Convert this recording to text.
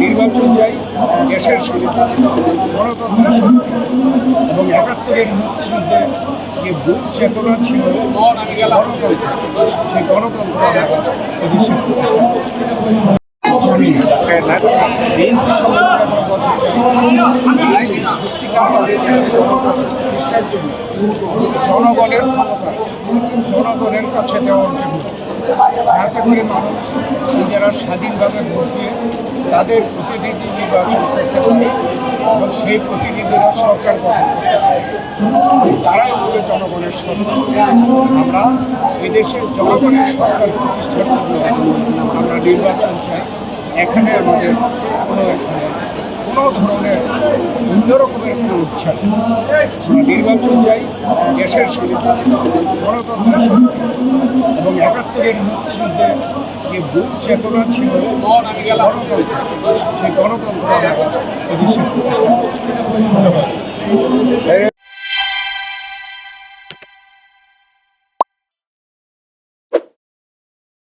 নির্বাচন চাই দেশের গণতন্ত্রের এবং একাত্তরের মুক্তিযুদ্ধে যে বুক চেতনা ছিল গণতন্ত্র সেই গণতন্ত্র জনগণের জনগণের কাছে দেওয়ার জন্য। যাতে করে মানুষ নিজেরা স্বাধীনভাবে ভোট দিয়ে তাদের প্রতিনিধি নির্বাচন করতে হবে। এবং সেই প্রতিনিধিরা সরকার গঠন তারাই হবে জনগণের সরকার। আমরা এদেশের জনগণের সরকার প্রতিষ্ঠার করতে আমরা নির্বাচন চাই। এখানে আমাদের কোনো কোনো ধরনের অন্য রকমের একটা ইচ্ছা নির্বাচন চাই দেশের গণতন্ত্রের এবং একাত্তরের মুক্তিযুদ্ধে যে বুক চেতনা ছিল গণতন্ত্র সেই গণতন্ত্র ধন্যবাদ।